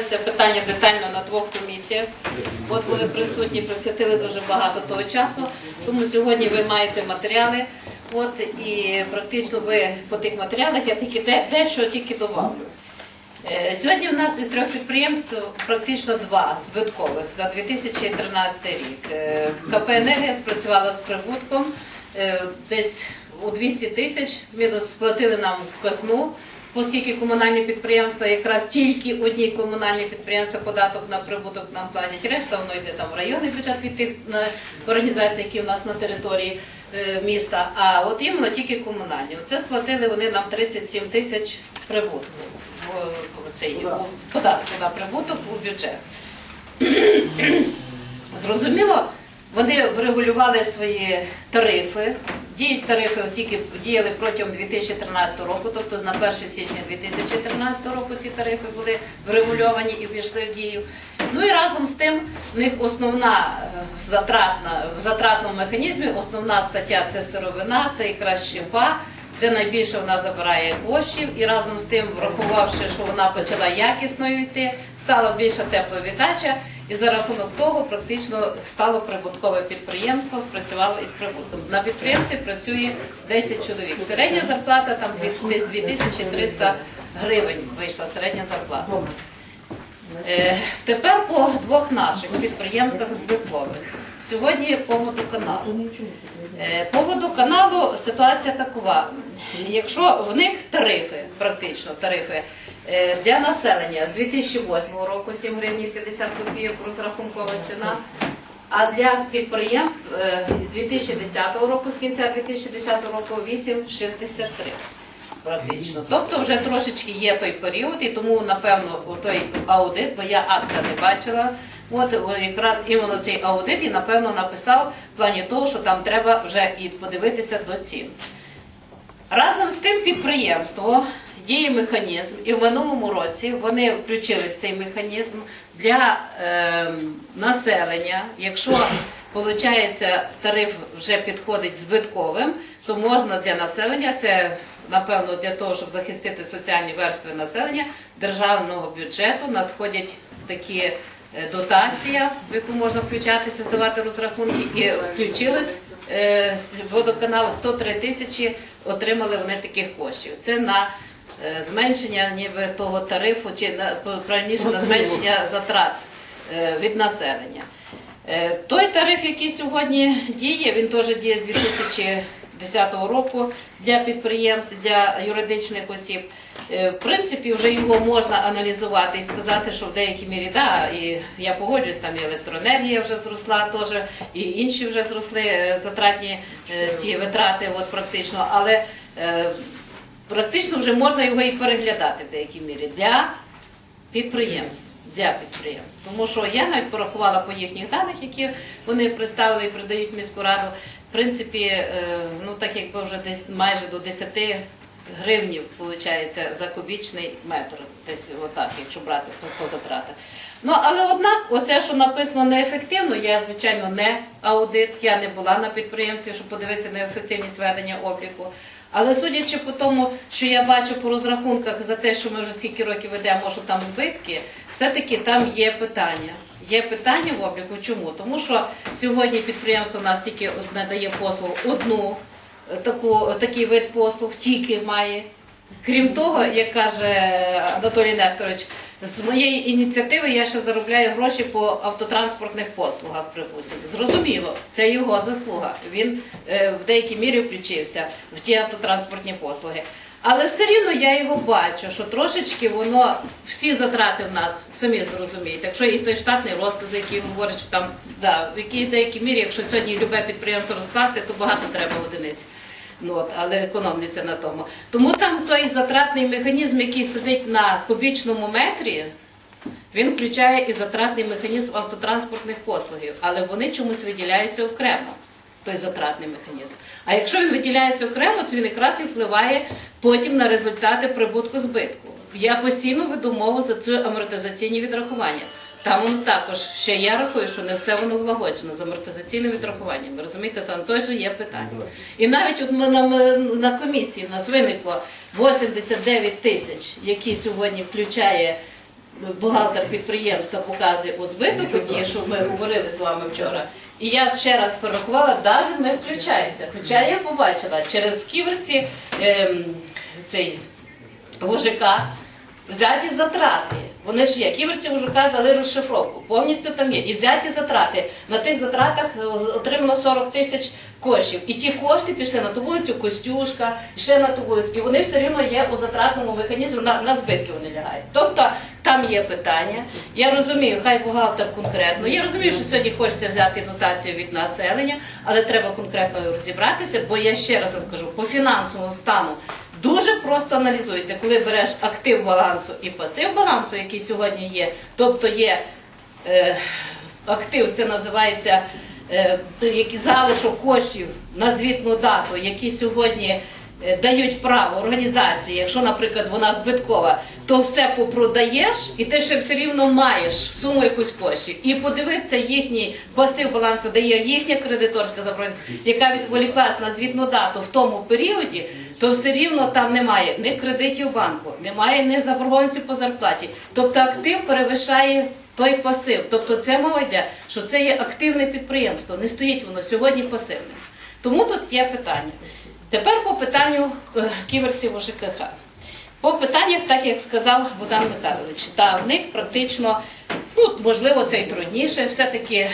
Це питання детально на двох комісіях. От були присутні, присвятили дуже багато того часу. Тому сьогодні ви маєте матеріали. От і практично ви по тих матеріалах я тільки де, дещо тільки добавлю. Е, Сьогодні у нас із трьох підприємств практично два збиткових за 2013 рік. Е, КП «Енергія» спрацювала з прибутком е, десь у 200 тисяч. Мінус сплатили нам в казну, оскільки комунальні підприємства, якраз тільки одні комунальні підприємства податок на прибуток нам платять. Решта воно йде там в районний бюджет від тих організацій, які у нас на території е, міста. А от іменно тільки комунальні. Це сплатили вони нам 37 тисяч прибутку в- в цей податку на прибуток у бюджет. Зрозуміло, вони врегулювали свої тарифи. Діють тарифи тільки діяли протягом 2013 року, тобто на 1 січня 2013 року ці тарифи були врегульовані і ввійшли в дію. Ну і разом з тим в них основна е, затратна в затратному механізмі, основна стаття це сировина, це якраз щепа, де найбільше вона забирає коштів, і разом з тим, врахувавши, що вона почала якісною йти, стала більша тепловіддача, і за рахунок того практично стало прибуткове підприємство, спрацювало із прибутком. На підприємстві працює 10 чоловік. Середня зарплата там десь 2300 гривень вийшла середня зарплата. Е, Тепер по двох наших підприємствах збиткових. Сьогодні по водоканалу. Е, По водоканалу ситуація такова. Якщо в них тарифи, практично тарифи для населення з 2008 року 7 гривень 50 копійок розрахункова ціна, а для підприємств е, з 2010 року, з кінця 2010 року 8,63 практично. Тобто вже трошечки є той період, і тому, напевно, той аудит, бо я акта не бачила, от якраз іменно цей аудит і, напевно, написав в плані того, що там треба вже і подивитися до цін. Разом з тим підприємство діє механізм, і в минулому році вони включили цей механізм для е, населення. Якщо виходить, тариф вже підходить збитковим, то можна для населення це. Напевно, для того, щоб захистити соціальні верстви населення, державного бюджету надходять такі е, дотація, в яку можна включатися, здавати розрахунки, і включились е, водоканал 103 тисячі, отримали вони таких коштів. Це на зменшення ніби того тарифу, чи правильніше на зменшення затрат е, від населення. Е, Той тариф, який сьогодні діє, він теж діє з 2010 року для підприємств, для юридичних осіб. Е, В принципі, вже його можна аналізувати і сказати, що в деякій мірі да, і я погоджуюсь, там і електроенергія вже зросла, теж, і інші вже зросли е, затратні е, ті витрати, от практично, але е, практично вже можна його і переглядати в деякій мірі для підприємств. Для підприємств, тому що я навіть порахувала по їхніх даних, які вони представили і придають в міську раду. В принципі, е, ну так якби вже десь майже до 10 гривнів виходить за кубічний метр, десь отак, якщо брати по затратах. Ну але однак, оце, що написано неефективно, я звичайно не аудит, я не була на підприємстві, щоб подивитися на ефективність ведення обліку. Але судячи по тому, що я бачу по розрахунках за те, що ми вже скільки років ведемо, що там збитки, все-таки там є питання. Є питання в обліку. Чому? Тому що сьогодні підприємство у нас тільки надає послугу одну е, таку, такий вид послуг, тільки має. Крім того, як каже Анатолій Несторович, з моєї ініціативи я ще заробляю гроші по автотранспортних послугах, припустимо. Зрозуміло, це його заслуга. Він е, в деякій мірі включився в ті автотранспортні послуги. Але все рівно я його бачу, що трошечки воно всі затрати в нас самі зрозумієте. Якщо і той штатний розпис, який говорить, що там да, в якій деякій мірі, якщо сьогодні любе підприємство розкласти, то багато треба одиниць. Ну, от, але економляться на тому. Тому там той затратний механізм, який сидить на кубічному метрі, він включає і затратний механізм автотранспортних послугів, але вони чомусь виділяються окремо, той затратний механізм. А якщо він виділяється окремо, то він якраз і впливає потім на результати прибутку збитку. Я постійно веду мову за ці амортизаційні відрахування. Там воно також ще я рахую, що не все воно влагоджено з амортизаційним відрахуванням. Ви розумієте, там теж є питання. І навіть от ми на, на комісії в нас виникло 89 тисяч, які сьогодні включає бухгалтер підприємства показує у збиток, ті, що ми говорили з вами вчора. І я ще раз порахувала, да, він не включається. Хоча я побачила через ківерці ем, цей ВЖК взяті затрати. Вони ж є. Ківерці ВЖК дали розшифровку. Повністю там є. І взяті затрати. На тих затратах е, отримано 40 тисяч коштів. І ті кошти пішли на ту вулицю Костюшка, ще на ту вулицю. І вони все рівно є у затратному механізмі, на, на збитки вони лягають. Тобто там є питання. Я розумію, хай бухгалтер конкретно. Я розумію, що сьогодні хочеться взяти дотацію від населення, але треба конкретно розібратися, бо я ще раз вам кажу, по фінансовому стану дуже просто аналізується, коли береш актив балансу і пасив балансу, який сьогодні є, тобто є е, актив, це називається е, залишок коштів на звітну дату, які сьогодні дають право організації, якщо, наприклад, вона збиткова, то все попродаєш, і ти ще все рівно маєш суму якусь коштів. І подивитися їхній пасив балансу, де є їхня кредиторська заборгованість, яка відволіклась на звітну дату в тому періоді, то все рівно там немає ні кредитів банку, немає ні заборгованості по зарплаті. Тобто актив перевищає той пасив. Тобто це мова йде, що це є активне підприємство, не стоїть воно сьогодні пасивним. Тому тут є питання. Тепер по питанню е, ківерців ОЖКХ. По питаннях, так як сказав Богдан Михайлович, та в них практично, ну можливо, це і трудніше, все-таки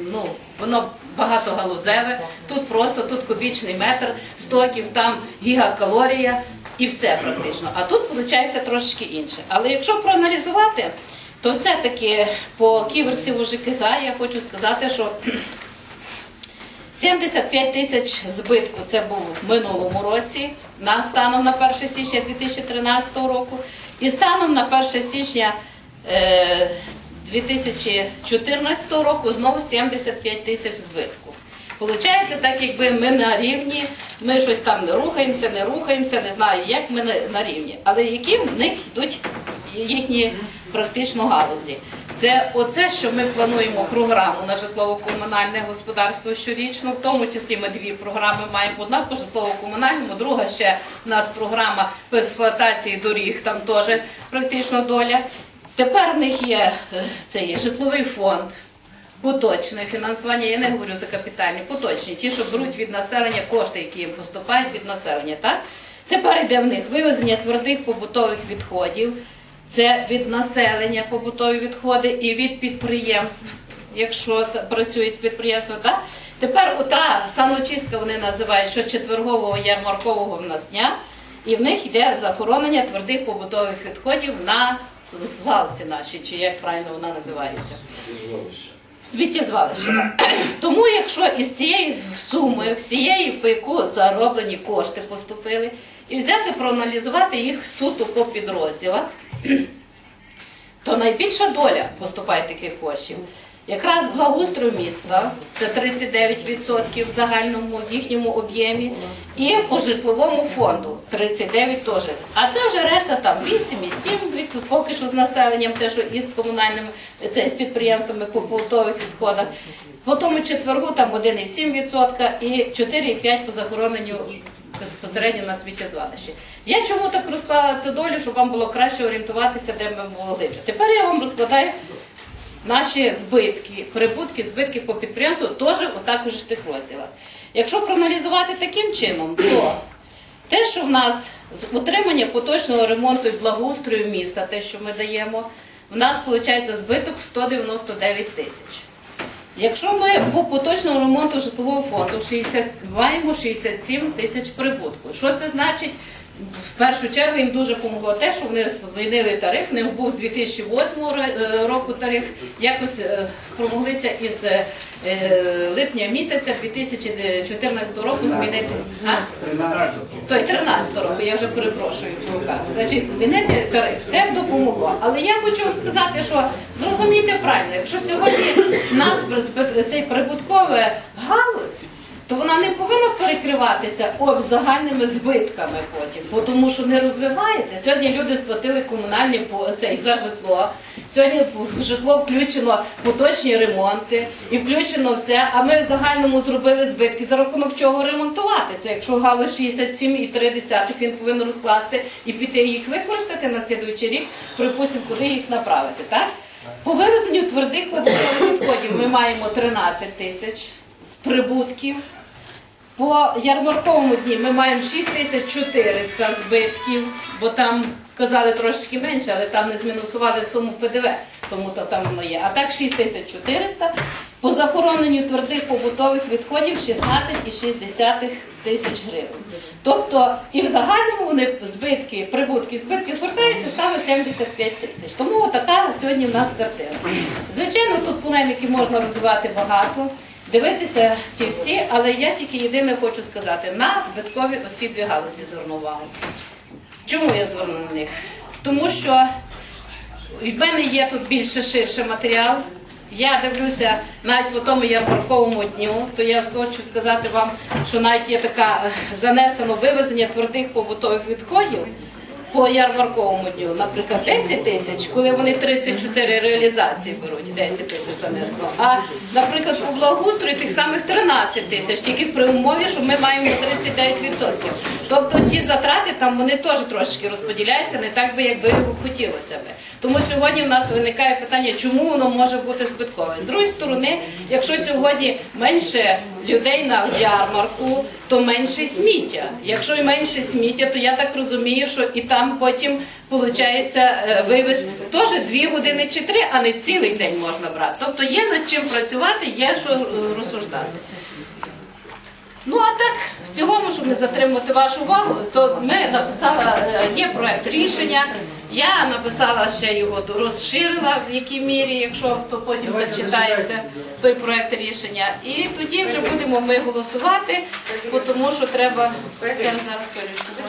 ну, воно багатогалузеве, тут просто тут кубічний метр стоків, там гігакалорія і все практично. А тут виходить трошечки інше. Але якщо проаналізувати, то все-таки по ківерці ЖКХ я хочу сказати, що 75 тисяч збитку це був в минулому році, на станом на 1 січня 2013 року. І станом на 1 січня е, 2014 року знову 75 тисяч збитку. Получається, так якби ми на рівні, ми щось там не рухаємося, не рухаємося, не знаю, як ми на рівні. Але які в них йдуть їхні практично галузі. Це оце, що ми плануємо програму на житлово-комунальне господарство щорічно, в тому числі ми дві програми маємо. Одна по житлово-комунальному, друга ще в нас програма по експлуатації доріг, там теж практично доля. Тепер в них є е, цей житловий фонд. Поточне фінансування, я не говорю за капітальні, поточні, ті, що беруть від населення кошти, які їм поступають від населення. Так? Тепер йде в них вивезення твердих побутових відходів, це від населення побутові відходи і від підприємств, якщо працюють з підприємства. Так? Тепер ота саночистка вони називають, що четвергового ярмаркового в нас дня, і в них йде захоронення твердих побутових відходів на звалці наші, чи як правильно вона називається. Сміттєзвалище. Тому, якщо із цієї суми, всієї, по яку зароблені кошти поступили, і взяти, проаналізувати їх суто по підрозділах, то найбільша доля поступає таких коштів. Якраз благоустрою міста це 39% в загальному їхньому об'ємі, і по житловому фонду 39 теж. А це вже решта там 8,7 від поки що з населенням, те, що із комунальними це з підприємствами по побутових відходах. По тому четвергу там 1,7% і 4,5% по захороненню безпосередньо на сміттєзвалищі. Я чому так розклала цю долю, щоб вам було краще орієнтуватися, де ми могли. б. Тепер я вам розкладаю наші збитки, прибутки, збитки по підприємству теж отак уже в тих розділах. Якщо проаналізувати таким чином, то те, що в нас з утримання поточного ремонту і благоустрою міста, те, що ми даємо, в нас виходить збиток в 199 тисяч. Якщо ми по поточному ремонту житлового фонду 60, маємо 67 тисяч прибутку. Що це значить? В першу чергу їм дуже помогло те, що вони змінили тариф. Них був з 2008 року тариф. Якось е, спромоглися із е, липня місяця 2014 року змінити. А? Той 13 року, я вже перепрошую. Значить, змінити тариф. Це допомогло. Але я хочу вам сказати, що зрозумійте правильно, якщо сьогодні нас цей прибуткове галузь, то вона не повинна перекриватися об загальними збитками потім, бо тому що не розвивається. Сьогодні люди сплатили комунальні по- цей за житло. Сьогодні в житло включено поточні ремонти і включено все. А ми в загальному зробили збитки за рахунок чого ремонтувати. Це якщо галузь 67,3, він повинен розкласти і піти їх використати на слідуючий рік, припустимо, куди їх направити. Так? По вивезенню твердих відходів ми маємо 13 тисяч з прибутків. По ярмарковому дні ми маємо 6400 збитків, бо там казали трошечки менше, але там не змінусували суму ПДВ, тому то там воно є. А так 6400. По захороненню твердих побутових відходів 16,6 тисяч гривень. Тобто і в загальному вони збитки, прибутки, збитки звертаються, стали 75 тисяч. Тому така сьогодні в нас картина. Звичайно, тут полеміки можна розвивати багато дивитися ті всі, але я тільки єдине хочу сказати: на збиткові оці дві галузі зверну увагу. Чому я зверну на них? Тому що в мене є тут більше ширший матеріал. Я дивлюся навіть по тому ярмарковому дню, то я хочу сказати вам, що навіть є така е, занесено вивезення твердих побутових відходів по ярмарковому дню, наприклад, 10 тисяч, коли вони 34 реалізації беруть, 10 тисяч занесло. А, наприклад, по благоустрою тих самих 13 тисяч, тільки при умові, що ми маємо 39%. Тобто ті затрати там вони теж трошки розподіляються, не так би, як би хотілося би. Тому сьогодні в нас виникає питання, чому воно може бути збиткове. З другої сторони, якщо сьогодні менше людей на ярмарку, то менше сміття. Якщо менше сміття, то я так розумію, що і там потім виходить вивез теж дві години чи три, а не цілий день можна брати. Тобто є над чим працювати, є що е, розсуждати. Ну а так, в цілому, щоб не затримувати вашу увагу, то ми написала, е, є проект рішення. Я написала ще його, розширила в якій мірі, якщо то потім зачитається той проект рішення. І тоді вже будемо ми голосувати, тому що треба. Я зараз вирішую.